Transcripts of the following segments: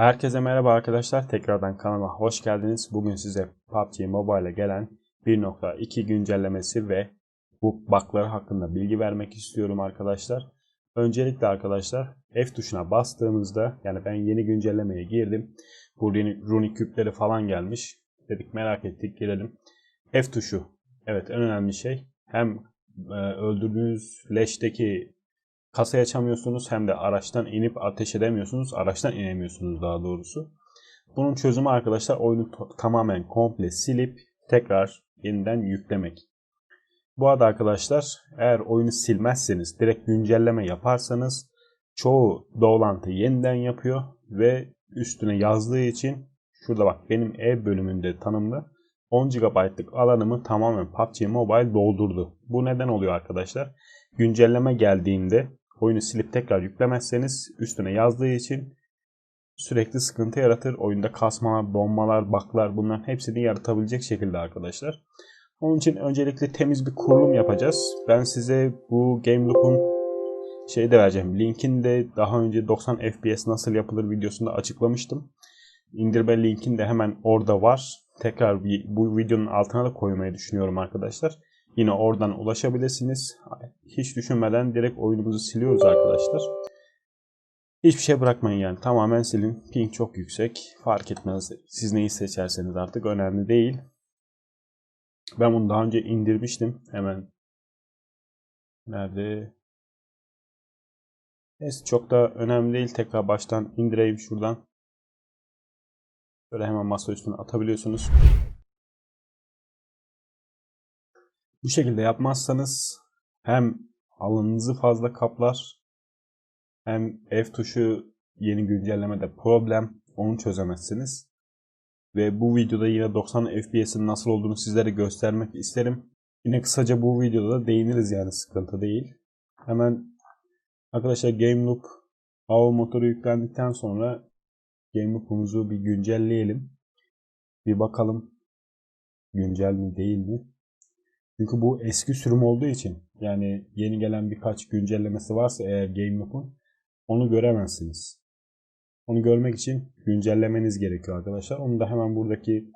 Herkese merhaba arkadaşlar. Tekrardan kanalıma hoş geldiniz. Bugün size PUBG Mobile'e gelen 1.2 güncellemesi ve bu bug'ları hakkında bilgi vermek istiyorum arkadaşlar. Öncelikle arkadaşlar F tuşuna bastığımızda yani ben yeni güncellemeye girdim. Bu runic küpleri falan gelmiş. Dedik merak ettik girelim. F tuşu evet en önemli şey. Hem e, öldürdüğünüz leşteki kasayı açamıyorsunuz hem de araçtan inip ateş edemiyorsunuz. Araçtan inemiyorsunuz daha doğrusu. Bunun çözümü arkadaşlar oyunu tamamen komple silip tekrar yeniden yüklemek. Bu arada arkadaşlar eğer oyunu silmezseniz direkt güncelleme yaparsanız çoğu doğrulantı yeniden yapıyor ve üstüne yazdığı için şurada bak benim ev bölümünde tanımlı 10 GB'lık alanımı tamamen PUBG Mobile doldurdu. Bu neden oluyor arkadaşlar? Güncelleme geldiğinde oyunu silip tekrar yüklemezseniz üstüne yazdığı için sürekli sıkıntı yaratır. Oyunda kasmalar, donmalar, baklar bunların hepsini yaratabilecek şekilde arkadaşlar. Onun için öncelikle temiz bir kurulum yapacağız. Ben size bu Game Loop'un şey de vereceğim. Linkini de daha önce 90 FPS nasıl yapılır videosunda açıklamıştım. İndirme linkin de hemen orada var. Tekrar bu videonun altına da koymayı düşünüyorum arkadaşlar. Yine oradan ulaşabilirsiniz. Hiç düşünmeden direkt oyunumuzu siliyoruz arkadaşlar. Hiçbir şey bırakmayın yani. Tamamen silin. Ping çok yüksek. Fark etmez. Siz neyi seçerseniz artık önemli değil. Ben bunu daha önce indirmiştim. Hemen nerede? Neyse çok da önemli değil. Tekrar baştan indireyim şuradan. Böyle hemen masa üstüne atabiliyorsunuz. Bu şekilde yapmazsanız hem alanınızı fazla kaplar hem F tuşu yeni güncellemede problem onu çözemezsiniz. Ve bu videoda yine 90 FPS'in nasıl olduğunu sizlere göstermek isterim. Yine kısaca bu videoda değiniriz yani sıkıntı değil. Hemen arkadaşlar Game Loop AO motoru yüklendikten sonra Game Loop'umuzu bir güncelleyelim. Bir bakalım güncel mi değil mi? Çünkü bu eski sürüm olduğu için yani yeni gelen birkaç güncellemesi varsa eğer Game Loop'un onu göremezsiniz. Onu görmek için güncellemeniz gerekiyor arkadaşlar. Onu da hemen buradaki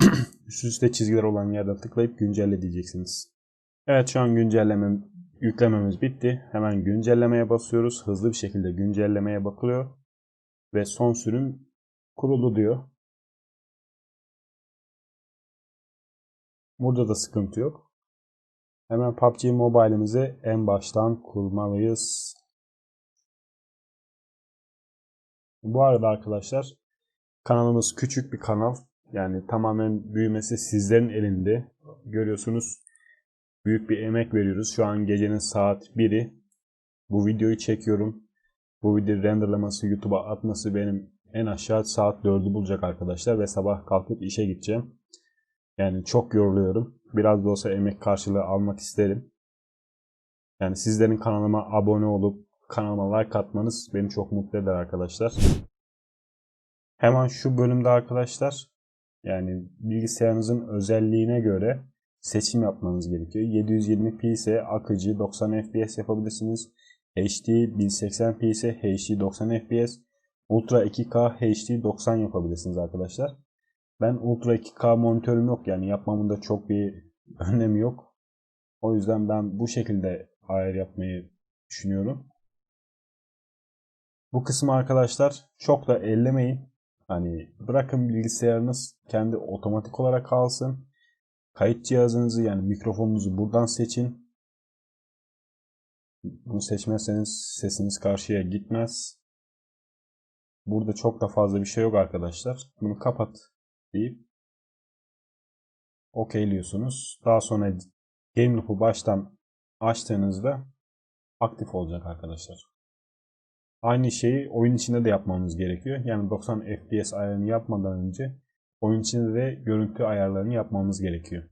üst üste çizgiler olan yerden tıklayıp güncelle diyeceksiniz. Evet şu an güncelleme yüklememiz bitti. Hemen güncellemeye basıyoruz. Hızlı bir şekilde güncellemeye bakılıyor. Ve son sürüm kurulu diyor. Burada da sıkıntı yok. Hemen PUBG Mobile'imizi en baştan kurmalıyız. Bu arada arkadaşlar kanalımız küçük bir kanal. Yani tamamen büyümesi sizlerin elinde. Görüyorsunuz büyük bir emek veriyoruz. Şu an gecenin saat 1'i. Bu videoyu çekiyorum. Bu video renderlaması YouTube'a atması benim en aşağı saat 4'ü bulacak arkadaşlar. Ve sabah kalkıp işe gideceğim. Yani çok yoruluyorum. Biraz da olsa emek karşılığı almak isterim. Yani sizlerin kanalıma abone olup kanalıma like atmanız beni çok mutlu eder arkadaşlar. Hemen şu bölümde arkadaşlar yani bilgisayarınızın özelliğine göre seçim yapmanız gerekiyor. 720p ise akıcı 90 fps yapabilirsiniz. HD 1080p ise HD 90 fps. Ultra 2K HD 90 yapabilirsiniz arkadaşlar. Ben Ultra 2K monitörüm yok yani yapmamın da çok bir önemi yok. O yüzden ben bu şekilde ayar yapmayı düşünüyorum. Bu kısmı arkadaşlar çok da ellemeyin. Hani bırakın bilgisayarınız kendi otomatik olarak kalsın. Kayıt cihazınızı yani mikrofonunuzu buradan seçin. Bunu seçmezseniz sesiniz karşıya gitmez. Burada çok da fazla bir şey yok arkadaşlar. Bunu kapat deyip okeyliyorsunuz. Daha sonra Game Loop'u baştan açtığınızda aktif olacak arkadaşlar. Aynı şeyi oyun içinde de yapmamız gerekiyor. Yani 90 FPS ayarını yapmadan önce oyun içinde de görüntü ayarlarını yapmamız gerekiyor.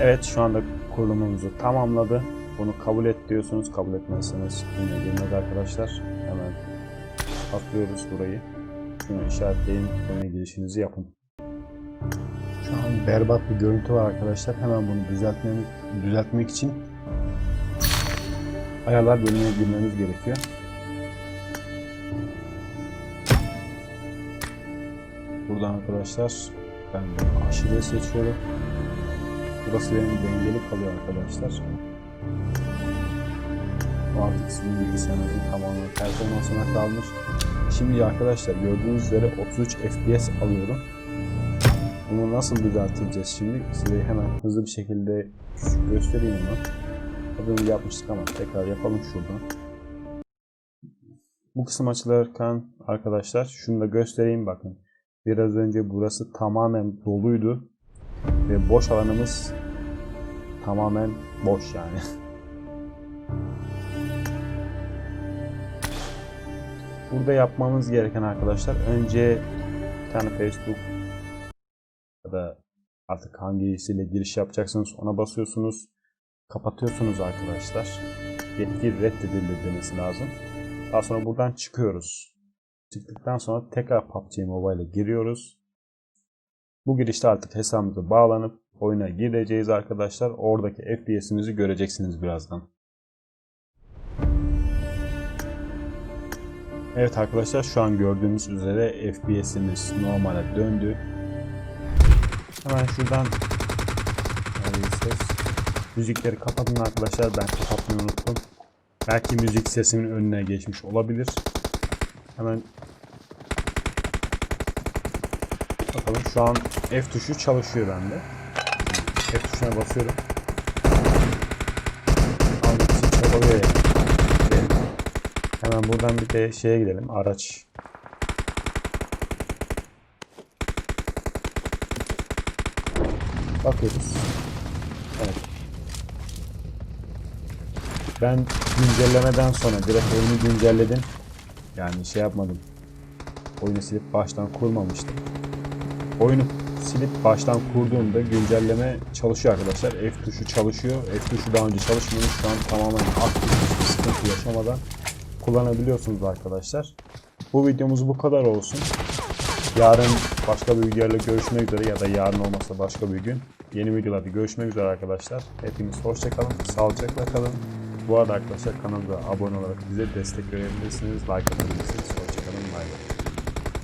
Evet şu anda kurulumumuzu tamamladı. Bunu kabul et diyorsunuz. Kabul etmezseniz yine girmez arkadaşlar. Hemen atlıyoruz burayı şunu işaretleyin, oyuna girişinizi yapın. Şu an berbat bir görüntü var arkadaşlar. Hemen bunu düzeltmek, düzeltmek için ayarlar bölümüne girmemiz gerekiyor. Buradan arkadaşlar ben aşırı seçiyorum. Burası benim dengeli kalıyor arkadaşlar. Artık sizin bilgisayarınızın tamamen performansına kalmış. Şimdi arkadaşlar gördüğünüz üzere 33 FPS alıyorum. Bunu nasıl düzelteceğiz şimdi? Size hemen hızlı bir şekilde göstereyim onu. Önce yapmıştık ama tekrar yapalım şuradan. Bu kısım açılırken arkadaşlar şunu da göstereyim bakın. Biraz önce burası tamamen doluydu. Ve boş alanımız tamamen boş yani. Burada yapmamız gereken arkadaşlar önce bir tane Facebook ya da artık hangisiyle giriş yapacaksınız ona basıyorsunuz. Kapatıyorsunuz arkadaşlar. Yetki reddedildi demesi lazım. Daha sonra buradan çıkıyoruz. Çıktıktan sonra tekrar PUBG Mobile'e giriyoruz. Bu girişte artık hesabımıza bağlanıp oyuna gireceğiz arkadaşlar. Oradaki FPS'imizi göreceksiniz birazdan. Evet arkadaşlar şu an gördüğünüz üzere FPS'imiz normale döndü. Hemen şuradan ses. müzikleri kapatın arkadaşlar ben kapatmayı unuttum. Belki müzik sesimin önüne geçmiş olabilir. Hemen bakalım şu an F tuşu çalışıyor bende. F tuşuna basıyorum. Abi müzik çalıyor ya. Hemen buradan bir de şeye gidelim. Araç. Bakıyoruz. Evet. Ben güncellemeden sonra direkt oyunu güncelledim. Yani şey yapmadım. Oyunu silip baştan kurmamıştım. Oyunu silip baştan kurduğumda güncelleme çalışıyor arkadaşlar. F tuşu çalışıyor. F tuşu daha önce çalışmıyormuş. Şu an tamamen aktif sıkıntı yaşamadan kullanabiliyorsunuz arkadaşlar. Bu videomuz bu kadar olsun. Yarın başka bir videoyla görüşmek üzere ya da yarın olmasa başka bir gün. Yeni videolarda görüşmek üzere arkadaşlar. Hepiniz hoşçakalın, sağlıcakla kalın. Bu arada arkadaşlar kanalımıza abone olarak bize destek verebilirsiniz, like atabilirsiniz.